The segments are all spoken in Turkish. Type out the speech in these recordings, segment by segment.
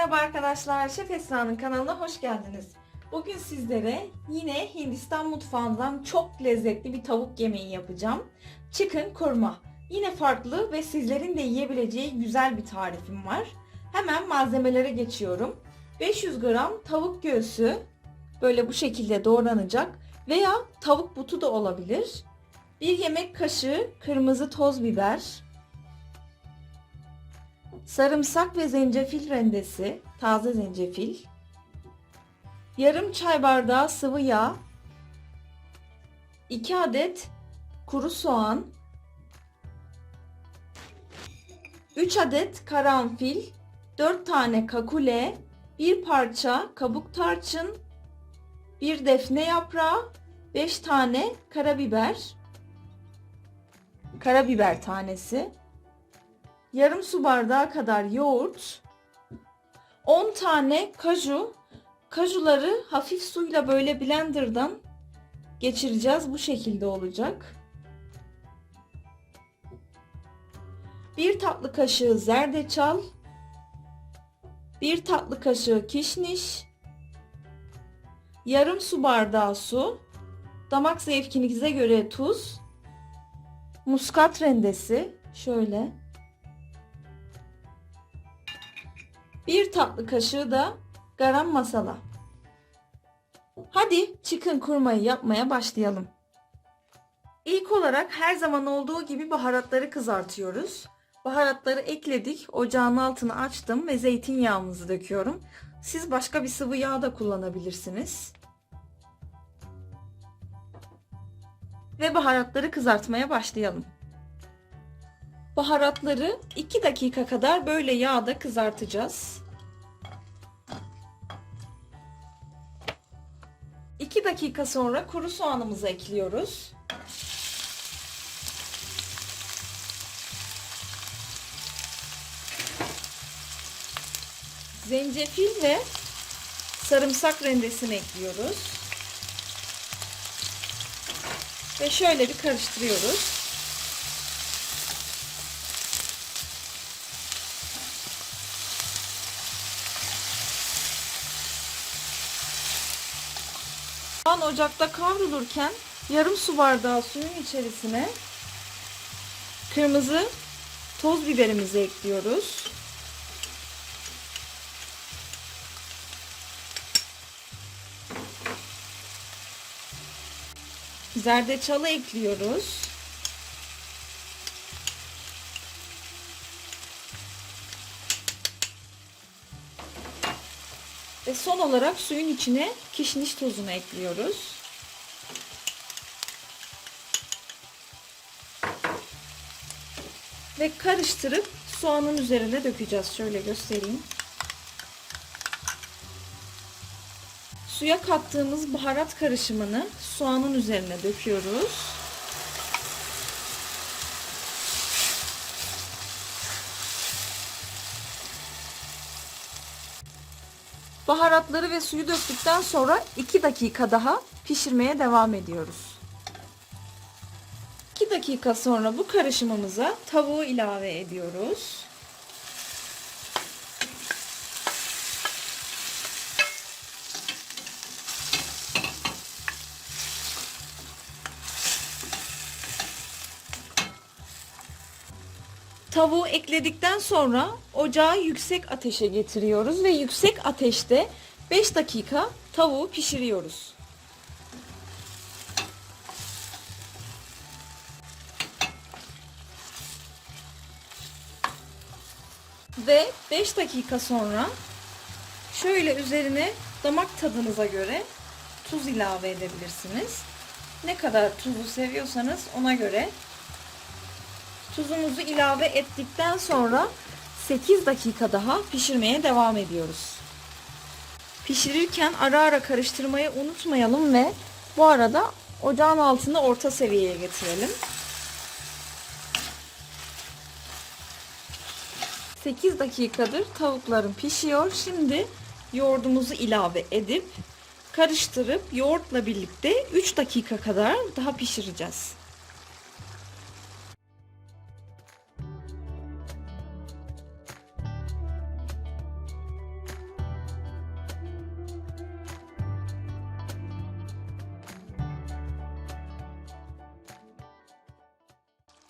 Merhaba arkadaşlar, Şef Esra'nın kanalına hoş geldiniz. Bugün sizlere yine Hindistan mutfağından çok lezzetli bir tavuk yemeği yapacağım. Chicken kurma. Yine farklı ve sizlerin de yiyebileceği güzel bir tarifim var. Hemen malzemelere geçiyorum. 500 gram tavuk göğsü böyle bu şekilde doğranacak veya tavuk butu da olabilir. 1 yemek kaşığı kırmızı toz biber, sarımsak ve zencefil rendesi, taze zencefil, yarım çay bardağı sıvı yağ, 2 adet kuru soğan, 3 adet karanfil, 4 tane kakule, 1 parça kabuk tarçın, 1 defne yaprağı, 5 tane karabiber, karabiber tanesi, yarım su bardağı kadar yoğurt, 10 tane kaju, kajuları hafif suyla böyle blenderdan geçireceğiz. Bu şekilde olacak. 1 tatlı kaşığı zerdeçal, 1 tatlı kaşığı kişniş, yarım su bardağı su, damak zevkinize göre tuz, muskat rendesi. Şöyle Bir tatlı kaşığı da garam masala. Hadi chicken kurmayı yapmaya başlayalım. İlk olarak her zaman olduğu gibi baharatları kızartıyoruz. Baharatları ekledik. Ocağın altını açtım ve zeytinyağımızı döküyorum. Siz başka bir sıvı yağ da kullanabilirsiniz. Ve baharatları kızartmaya başlayalım. Baharatları 2 dakika kadar böyle yağda kızartacağız. 2 dakika sonra kuru soğanımızı ekliyoruz. Zencefil ve sarımsak rendesini ekliyoruz. Ve şöyle bir karıştırıyoruz. Soğan ocakta kavrulurken yarım su bardağı suyun içerisine kırmızı toz biberimizi ekliyoruz. Zerdeçalı ekliyoruz. Ve son olarak suyun içine kişniş tozunu ekliyoruz. Ve karıştırıp soğanın üzerine dökeceğiz. Şöyle göstereyim. Suya kattığımız baharat karışımını soğanın üzerine döküyoruz. Baharatları ve suyu döktükten sonra 2 dakika daha pişirmeye devam ediyoruz. 2 dakika sonra bu karışımımıza tavuğu ilave ediyoruz. Tavuğu ekledikten sonra ocağı yüksek ateşe getiriyoruz ve yüksek ateşte 5 dakika tavuğu pişiriyoruz. Ve 5 dakika sonra şöyle üzerine damak tadınıza göre tuz ilave edebilirsiniz. Ne kadar tuzu seviyorsanız ona göre Tuzumuzu ilave ettikten sonra 8 dakika daha pişirmeye devam ediyoruz. Pişirirken ara ara karıştırmayı unutmayalım ve bu arada ocağın altını orta seviyeye getirelim. 8 dakikadır tavuklarım pişiyor. Şimdi yoğurdumuzu ilave edip karıştırıp yoğurtla birlikte 3 dakika kadar daha pişireceğiz.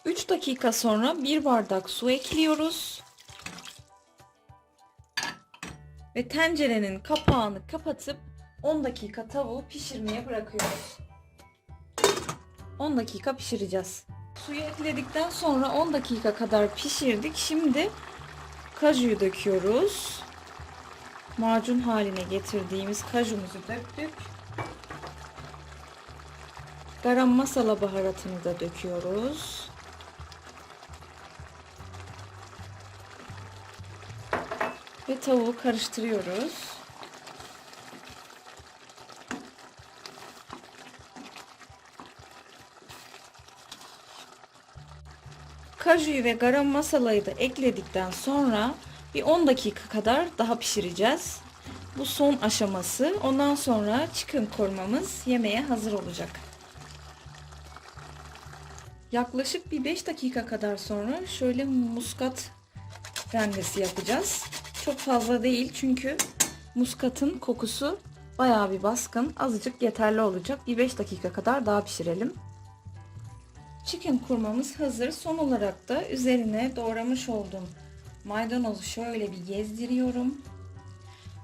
3 dakika sonra 1 bardak su ekliyoruz. Ve tencerenin kapağını kapatıp 10 dakika tavuğu pişirmeye bırakıyoruz. 10 dakika pişireceğiz. Suyu ekledikten sonra 10 dakika kadar pişirdik. Şimdi kajuyu döküyoruz. Macun haline getirdiğimiz kajumuzu döktük. Garam masala baharatını da döküyoruz. Tavuğu karıştırıyoruz. Kajuyu ve garam masalayı da ekledikten sonra bir 10 dakika kadar daha pişireceğiz. Bu son aşaması. Ondan sonra chicken kormamız yemeğe hazır olacak. Yaklaşık bir 5 dakika kadar sonra şöyle muskat rendesi yapacağız. Çok fazla değil çünkü muskatın kokusu bayağı bir baskın. Azıcık yeterli olacak. Bir 5 dakika kadar daha pişirelim. Chicken kurmamız hazır. Son olarak da üzerine doğramış olduğum maydanozu şöyle bir gezdiriyorum.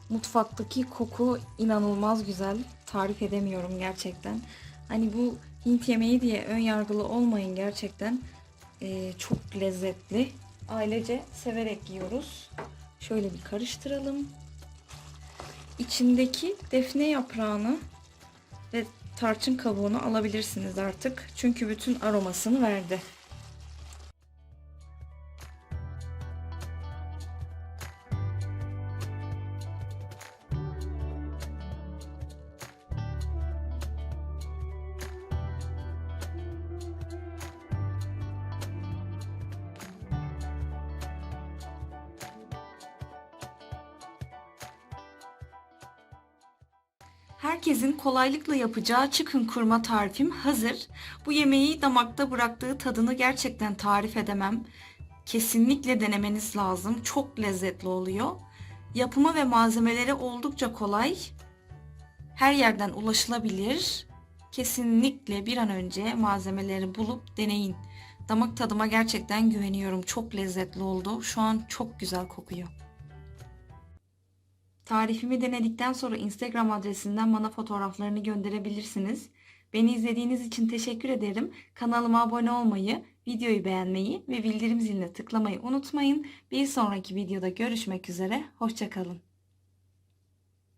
Mutfaktaki koku inanılmaz güzel. Tarif edemiyorum gerçekten. Hani bu Hint yemeği diye ön yargılı olmayın gerçekten. Ee, çok lezzetli. Ailece severek yiyoruz. Şöyle bir karıştıralım. İçindeki defne yaprağını ve tarçın kabuğunu alabilirsiniz artık. Çünkü bütün aromasını verdi. Herkesin kolaylıkla yapacağı chicken kurma tarifim hazır. Bu yemeği damakta bıraktığı tadını gerçekten tarif edemem. Kesinlikle denemeniz lazım. Çok lezzetli oluyor. Yapımı ve malzemeleri oldukça kolay. Her yerden ulaşılabilir. Kesinlikle bir an önce malzemeleri bulup deneyin. Damak tadıma gerçekten güveniyorum. Çok lezzetli oldu. Şu an çok güzel kokuyor. Tarifimi denedikten sonra Instagram adresinden bana fotoğraflarını gönderebilirsiniz. Beni izlediğiniz için teşekkür ederim. Kanalıma abone olmayı, videoyu beğenmeyi ve bildirim ziline tıklamayı unutmayın. Bir sonraki videoda görüşmek üzere. Hoşçakalın.